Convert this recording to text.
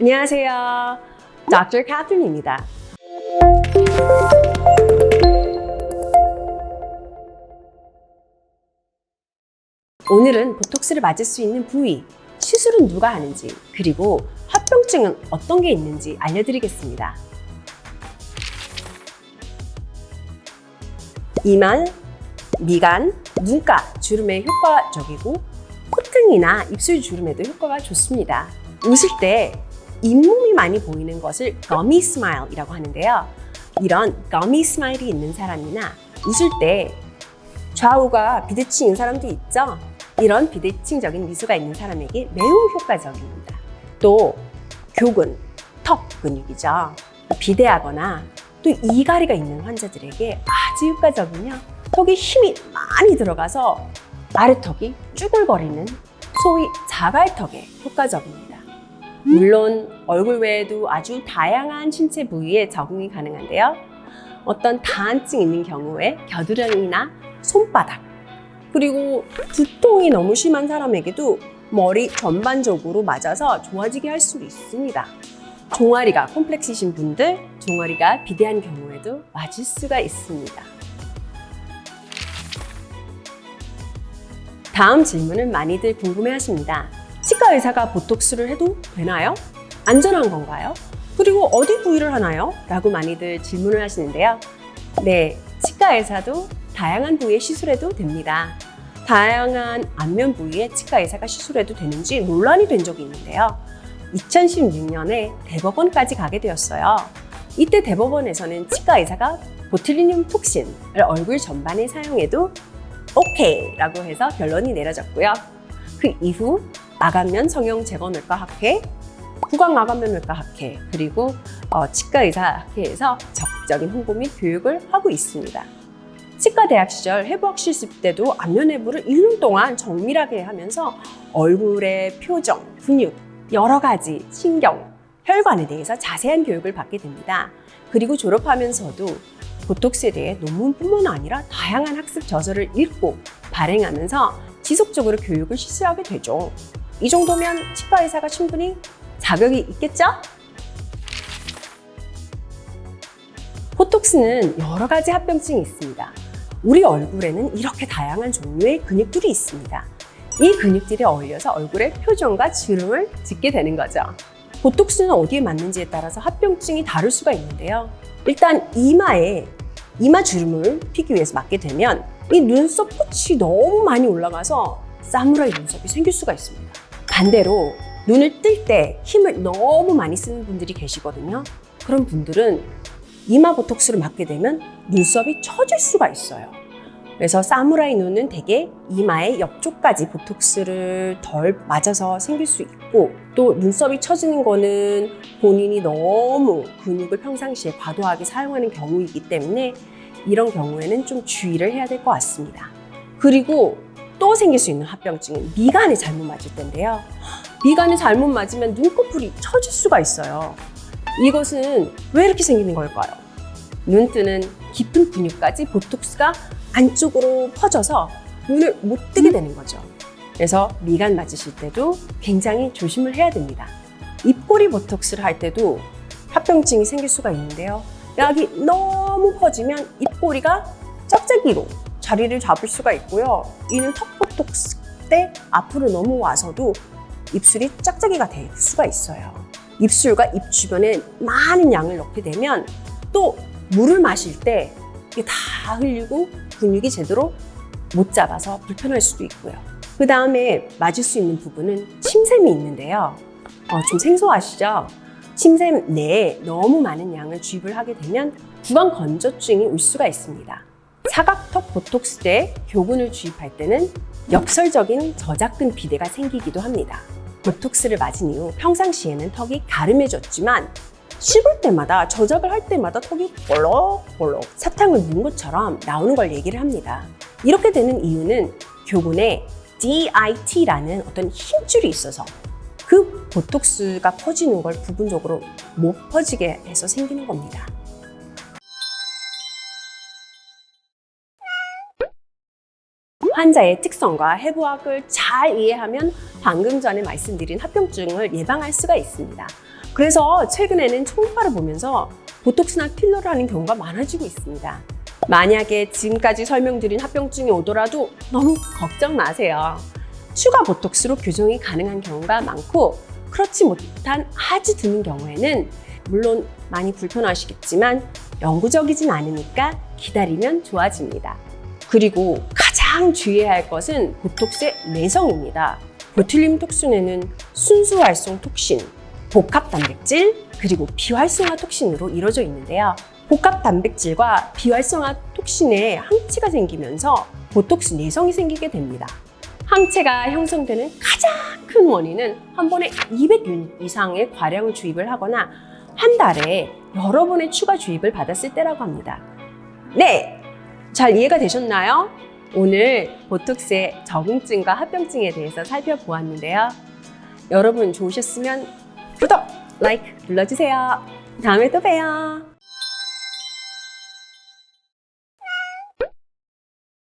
안녕하세요. Dr. Catherine입니다. 오늘은 보톡스를 맞을 수 있는 부위, 시술은 누가 하는지, 그리고 합병증은 어떤 게 있는지 알려드리겠습니다. 이만, 미간, 눈가 주름에 효과적이고 콧등이나 입술 주름에도 효과가 좋습니다. 웃을 때 잇몸이 많이 보이는 것을 gummy smile이라고 하는데요. 이런 gummy smile이 있는 사람이나 웃을 때 좌우가 비대칭인 사람도 있죠. 이런 비대칭적인 미소가 있는 사람에게 매우 효과적입니다. 또 교근, 턱 근육이죠. 비대하거나 또 이가리가 있는 환자들에게 아주 효과적이며 턱에 힘이 많이 들어가서 아래턱이 쭈글거리는 소위 자갈턱에 효과적입니다. 물론 얼굴 외에도 아주 다양한 신체 부위에 적응이 가능한데요. 어떤 다한증 있는 경우에 겨드랑이나 손바닥 그리고 두통이 너무 심한 사람에게도 머리 전반적으로 맞아서 좋아지게 할 수 있습니다. 종아리가 콤플렉스이신 분들, 종아리가 비대한 경우에도 맞을 수가 있습니다. 다음 질문은 많이들 궁금해 하십니다. 치과 의사가 보톡스를 해도 되나요? 안전한 건가요? 그리고 어디 부위를 하나요? 라고 많이들 질문을 하시는데요. 네, 치과 의사도 다양한 부위에 시술해도 됩니다. 다양한 안면 부위에 치과 의사가 시술해도 되는지 논란이 된 적이 있는데요. 2016년에 대법원까지 가게 되었어요. 이때 대법원에서는 치과 의사가 보툴리늄 톡신을 얼굴 전반에 사용해도 오케이 라고 해서 결론이 내려졌고요. 그 이후 마감면 성형 제거내과 학회, 구강 마감면 외과 학회, 그리고 어, 치과 의사 학회에서 적극적인 홍보 및 교육을 하고 있습니다. 치과 대학 시절 해부학 실습 때도 안면 해부를 1년 동안 정밀하게 하면서 얼굴의 표정, 근육, 여러 가지 신경, 혈관에 대해서 자세한 교육을 받게 됩니다. 그리고 졸업하면서도 보톡스에 대해 논문뿐만 아니라 다양한 학습 저서를 읽고 발행하면서 지속적으로 교육을 실시하게 되죠. 이 정도면 치과 의사가 충분히 자격이 있겠죠? 보톡스는 여러 가지 합병증이 있습니다. 우리 얼굴에는 이렇게 다양한 종류의 근육들이 있습니다. 이 근육들이 어울려서 얼굴의 표정과 주름을 짓게 되는 거죠. 보톡스는 어디에 맞는지에 따라서 합병증이 다를 수가 있는데요. 일단 이마에 이마 주름을 피기 위해서 맞게 되면 이 눈썹 끝이 너무 많이 올라가서 사무라이 눈썹이 생길 수가 있습니다. 반대로 눈을 뜰 때 힘을 너무 많이 쓰는 분들이 계시거든요. 그런 분들은 이마 보톡스를 맞게 되면 눈썹이 처질 수가 있어요. 그래서 사무라이 눈은 대개 이마의 옆쪽까지 보톡스를 덜 맞아서 생길 수 있고 또 눈썹이 처지는 거는 본인이 너무 근육을 평상시에 과도하게 사용하는 경우이기 때문에 이런 경우에는 좀 주의를 해야 될 것 같습니다. 그리고 또 생길 수 있는 합병증은 미간에 잘못 맞을 때인데요. 미간에 잘못 맞으면 눈꺼풀이 처질 수가 있어요. 이것은 왜 이렇게 생기는 걸까요? 눈 뜨는 깊은 근육까지 보톡스가 안쪽으로 퍼져서 눈을 못 뜨게 되는 거죠. 그래서 미간 맞으실 때도 굉장히 조심을 해야 됩니다. 입꼬리 보톡스를 할 때도 합병증이 생길 수가 있는데요. 약이 너무 퍼지면 입꼬리가 짝짝이로 자리를 잡을 수가 있고요. 이는 턱 보톡스 때 앞으로 넘어와서도 입술이 짝짝이가 될 수가 있어요. 입술과 입 주변에 많은 양을 넣게 되면 또 물을 마실 때 이게 다 흘리고 근육이 제대로 못 잡아서 불편할 수도 있고요. 그 다음에 맞을 수 있는 부분은 침샘이 있는데요. 어, 좀 생소하시죠? 침샘 내에 너무 많은 양을 주입을 하게 되면 구강 건조증이 올 수가 있습니다. 사각턱 보톡스 때 교근을 주입할 때는 역설적인 저작근 비대가 생기기도 합니다. 보톡스를 맞은 이후 평상시에는 턱이 가름해졌지만 씹을 때마다 저작을 할 때마다 턱이 볼록볼록 사탕을 문 것처럼 나오는 걸 얘기를 합니다. 이렇게 되는 이유는 교근에 DIT라는 어떤 힘줄이 있어서 그 보톡스가 퍼지는 걸 부분적으로 못 퍼지게 해서 생기는 겁니다. 환자의 특성과 해부학을 잘 이해하면 방금 전에 말씀드린 합병증을 예방할 수가 있습니다. 그래서 최근에는 초음파를 보면서 보톡스나 필러를 하는 경우가 많아지고 있습니다. 만약에 지금까지 설명드린 합병증이 오더라도 너무 걱정 마세요. 추가 보톡스로 교정이 가능한 경우가 많고 그렇지 못한 아주 드문 경우에는 물론 많이 불편하시겠지만 영구적이진 않으니까 기다리면 좋아집니다. 그리고 가장 주의해야 할 것은 보톡스의 내성입니다. 보툴륨 톡신에는 순수 활성 톡신, 복합 단백질, 그리고 비활성화 톡신으로 이루어져 있는데요. 복합 단백질과 비활성화 톡신에 항체가 생기면서 보톡스 내성이 생기게 됩니다. 항체가 형성되는 가장 큰 원인은 한 번에 200유닛 이상의 과량을 주입을 하거나 한 달에 여러 번의 추가 주입을 받았을 때라고 합니다. 네! 잘 이해가 되셨나요? 오늘 보톡스의 적응증과 합병증에 대해서 살펴보았는데요. 여러분 좋으셨으면 구독, 라이크 눌러주세요. 다음에 또 봬요.